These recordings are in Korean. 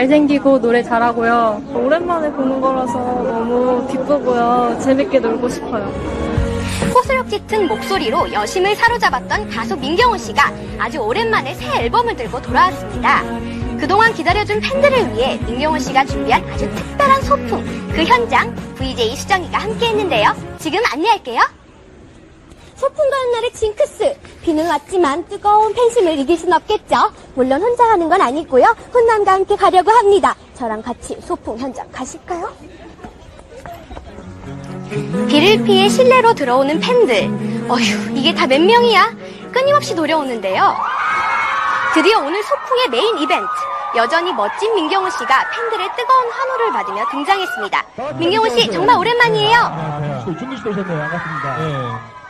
잘생기고 노래 잘하고요. 오랜만에 보는 거라서 너무 기쁘고요. 재밌게 놀고 싶어요. 호소력 짙은 목소리로 여심을 사로잡았던 가수 민경훈 씨가 아주 오랜만에 새 앨범을 들고 돌아왔습니다. 그동안 기다려준 팬들을 위해 민경훈 씨가 준비한 아주 특별한 소품, 그 현장 VJ 수정이가 함께 했는데요. 지금 안내할게요. 소풍 가는 날의 징크스. 비는 왔지만 뜨거운 팬심을 이길 순 없겠죠. 물론 혼자 가는 건 아니고요. 훈남과 함께 가려고 합니다. 저랑 같이 소풍 현장 가실까요? 비를 피해 실내로 들어오는 팬들. 어휴, 이게 다 몇 명이야? 끊임없이 노려오는데요. 드디어 오늘 소풍의 메인 이벤트. 여전히 멋진 민경훈 씨가 팬들의 뜨거운 환호를 받으며 등장했습니다. 민경훈 씨, 정말 오랜만이에요. 안녕하세요. 준기 씨도 오셨네요. 반갑습니다. 네.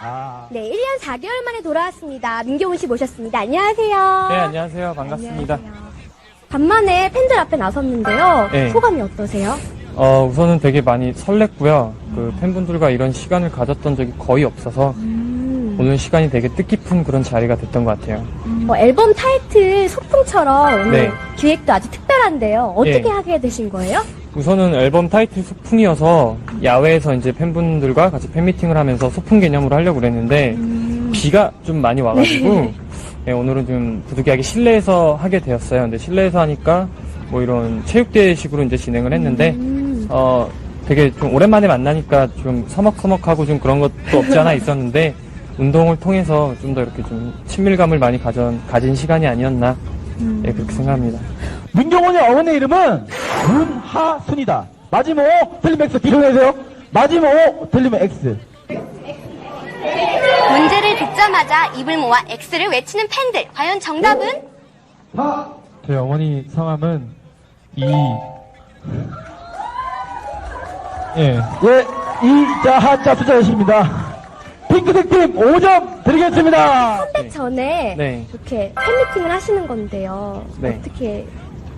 아. 네, 1년 4개월 만에 돌아왔습니다. 민경훈 씨 모셨습니다. 안녕하세요. 네, 안녕하세요. 반갑습니다. 간만에 팬들 앞에 나섰는데요. 네. 소감이 어떠세요? 어, 우선은 되게 많이 설렜고요. 그 팬분들과 이런 시간을 가졌던 적이 거의 없어서 오늘 시간이 되게 뜻깊은 그런 자리가 됐던 것 같아요. 뭐 앨범 타이틀 소풍처럼 오늘 네. 기획도 아주 특별한데요. 어떻게 예. 하게 되신 거예요? 우선은 앨범 타이틀 소풍이어서 야외에서 이제 팬분들과 같이 팬미팅을 하면서 소풍 개념으로 하려고 그랬는데 비가 좀 많이 와가지고 네, 오늘은 좀 부득이하게 실내에서 하게 되었어요. 근데 실내에서 하니까 뭐 이런 체육대회식으로 이제 진행을 했는데 어 되게 좀 오랜만에 만나니까 좀 서먹서먹하고 좀 그런 것도 없지 않아 있었는데 운동을 통해서 좀 더 이렇게 좀 친밀감을 많이 가진, 가진 시간이 아니었나 예, 그렇게 생각합니다. 민경훈의 어머니 이름은 문하순이다. O, 틀리면 X. 뒤로 내세요. 맞으면 O, 틀리면 X. 문제를 듣자마자 입을 모아 X를 외치는 팬들. 과연 정답은? 제 어머니 성함은 이. 예. 예, 이자 하자 숫자 여십니다. 핑크색 팀 5점 드리겠습니다. 컴백 전에 네. 이렇게 팬미팅을 하시는 건데요. 네. 어떻게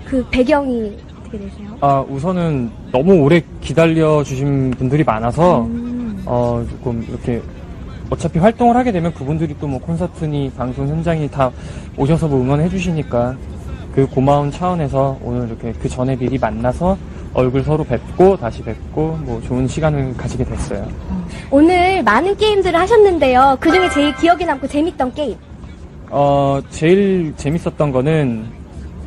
그 배경이 어떻게 되세요? 아, 우선은 너무 오래 기다려 주신 분들이 많아서 음. 어, 조금 이렇게 어차피 활동을 하게 되면 그분들이 또 뭐 콘서트니 방송 현장이 다 오셔서 뭐 응원해 주시니까 그 고마운 차원에서 오늘 이렇게 그 전에 미리 만나서 얼굴 서로 뵙고 다시 뵙고 뭐 좋은 시간을 가지게 됐어요. 오늘 많은 게임들을 하셨는데요. 그 중에 제일 기억에 남고 재밌던 게임. 어, 제일 재밌었던 거는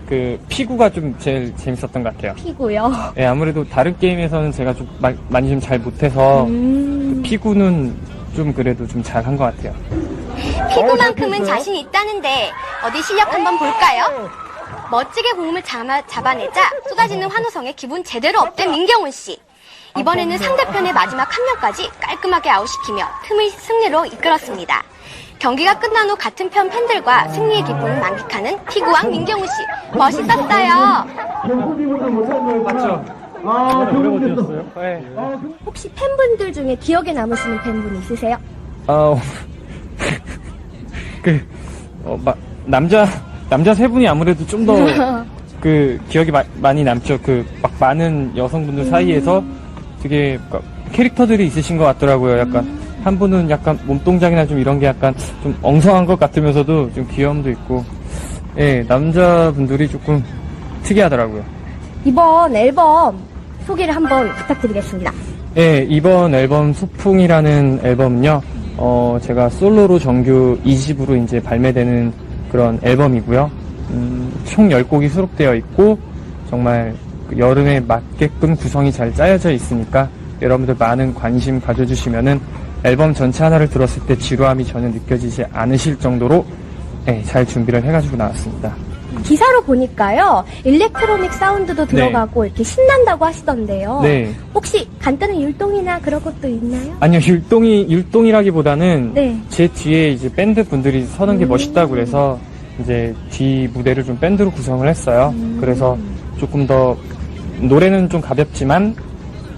그 피구가 좀 제일 재밌었던 것 같아요. 피고요. 예, 아무래도 다른 게임에서는 제가 좀 마- 많이 좀 잘 못해서 음. 피구는 좀 그래도 좀 잘 한 것 같아요. 피구만큼은 자신 있다는데 어디 실력 한번 볼까요? 멋지게 공을 잡아, 잡아내자 쏟아지는 환호성에 기분 제대로 업된 민경훈 씨. 이번에는 상대편의 마지막 한 명까지 깔끔하게 아웃시키며 틈을 승리로 이끌었습니다. 경기가 끝난 후 같은 편 팬들과 승리의 기쁨을 만끽하는 피구왕 민경훈 씨. 멋있었어요. 맞죠? 아, 버텼어요. 네. 혹시 팬분들 중에 기억에 남으시는 팬분 있으세요? 아, 그, 어, 마- 남자, 남자 세 분이 아무래도 좀 더 그 기억이 마- 많이 남죠. 그 막 많은 여성분들 사이에서 되게 그 캐릭터들이 있으신 것 같더라고요. 약간 한 분은 약간 몸동작이나 좀 이런 게 약간 좀 엉성한 것 같으면서도 좀 귀여움도 있고, 예, 남자분들이 조금 특이하더라고요. 이번 앨범 소개를 한번 부탁드리겠습니다. 네, 이번 앨범 소풍이라는 앨범은요, 어, 제가 솔로로 정규 2집으로 이제 발매되는 그런 앨범이고요. 음, 총 10곡이 수록되어 있고, 정말 그 여름에 맞게끔 구성이 잘 짜여져 있으니까, 여러분들 많은 관심 가져주시면은 앨범 전체 하나를 들었을 때 지루함이 전혀 느껴지지 않으실 정도로, 네, 잘 준비를 해가지고 나왔습니다. 기사로 보니까요, 일렉트로닉 사운드도 들어가고 이렇게 신난다고 하시던데요. 네. 혹시 간단한 율동이나 그런 것도 있나요? 아니요, 율동이, 율동이라기보다는 네. 제 뒤에 이제 밴드 분들이 서는 게 멋있다고 그래서 이제 뒤 무대를 좀 밴드로 구성을 했어요. 그래서 조금 더 노래는 좀 가볍지만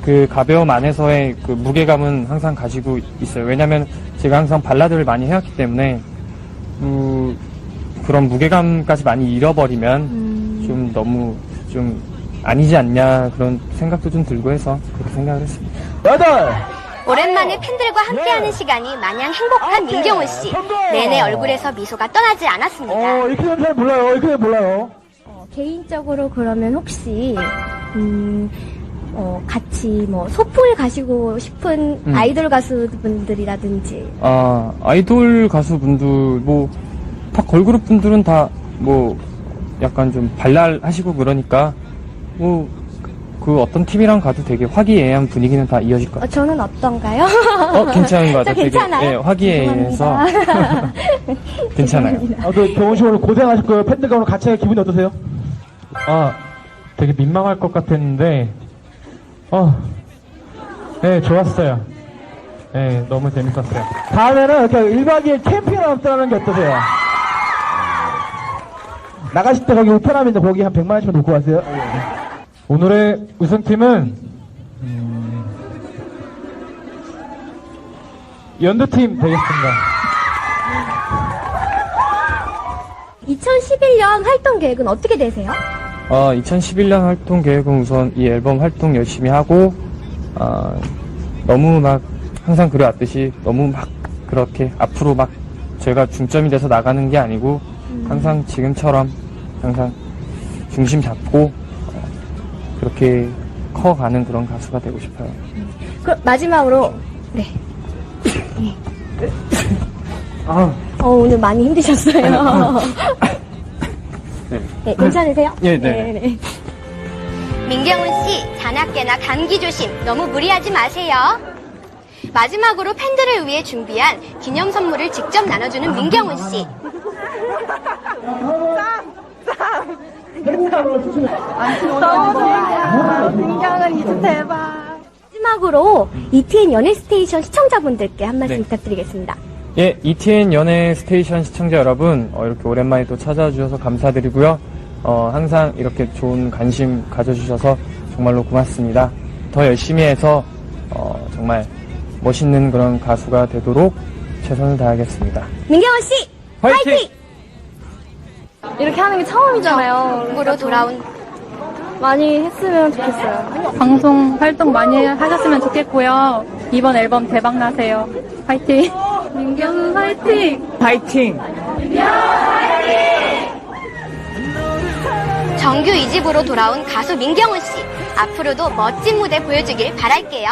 그 가벼움 안에서의 그 무게감은 항상 가지고 있어요. 왜냐면 제가 항상 발라드를 많이 해왔기 때문에 그 그런 무게감까지 많이 잃어버리면 좀 너무 좀 아니지 않냐 그런 생각도 좀 들고 해서 그렇게 생각을 했습니다. 여덟, 오랜만에 팬들과 함께하는 시간이 마냥 행복한 민경훈 씨. 내내 얼굴에서 미소가 떠나지 않았습니다. 어, 이렇게 되면 잘 몰라요. 이렇게 되면 몰라요. 개인적으로 그러면 혹시 음, 어, 같이 뭐 소풍을 가시고 싶은 음. 아이돌 가수분들이라든지 아, 아이돌 가수분들, 뭐, 다 걸그룹 분들은 다, 뭐, 약간 좀 발랄하시고 그러니까, 뭐, 그 어떤 팀이랑 가도 되게 화기애애한 분위기는 다 이어질 것 어, 저는 어떤가요? 같아요. 어, 괜찮은 것 저 같아요. 되게, 괜찮아요? 예, 화기애애해서. 괜찮아요. 아, 그 경훈 씨 오늘 고생하셨고요. 팬들과 오늘 같이 하니 기분이 어떠세요? 아, 되게 민망할 것 같았는데, 어, 네, 좋았어요. 네, 너무 재밌었어요. 다음에는 이렇게 1박 2일 캠핑을 한번 떠나는 게 어떠세요? 나가실 때 거기 우편함인데 거기 한 100만 원씩만 놓고 가세요. 오늘의 우승팀은, 음, 연두팀 되겠습니다. 2011년 활동 계획은 어떻게 되세요? 어, 2011년 활동 계획은 우선 이 앨범 활동 열심히 하고, 어, 너무 막 항상 그래왔듯이 너무 막 그렇게 앞으로 막 제가 중점이 돼서 나가는 게 아니고 항상 지금처럼 항상 중심 잡고 어, 그렇게 커가는 그런 가수가 되고 싶어요. 그럼 마지막으로 네. 아, 어, 오늘 많이 힘드셨어요. 네, 괜찮으세요? 예, 네. 네. 민경훈 씨, 자나깨나 감기 조심. 너무 무리하지 마세요. 마지막으로 팬들을 위해 준비한 기념 선물을 직접 나눠주는 민경훈 씨. 민경은 이제 대박. 마지막으로 ETN 연예 스테이션 시청자분들께 한 말씀 네. 부탁드리겠습니다. 예, ETN 연예 스테이션 시청자 여러분, 어, 이렇게 오랜만에 또 찾아주셔서 감사드리고요. 어, 항상 이렇게 좋은 관심 가져주셔서 정말로 고맙습니다. 더 열심히 해서, 어, 정말 멋있는 그런 가수가 되도록 최선을 다하겠습니다. 민경원 씨, 화이팅! 화이팅! 이렇게 하는 게 처음이잖아요. 으로 돌아온 많이 했으면 좋겠어요. 방송 활동 많이 하셨으면 좋겠고요. 이번 앨범 대박 나세요. 화이팅! 민경은 화이팅! 정규 2집으로 돌아온 가수 민경훈 씨. 앞으로도 멋진 무대 보여주길 바랄게요.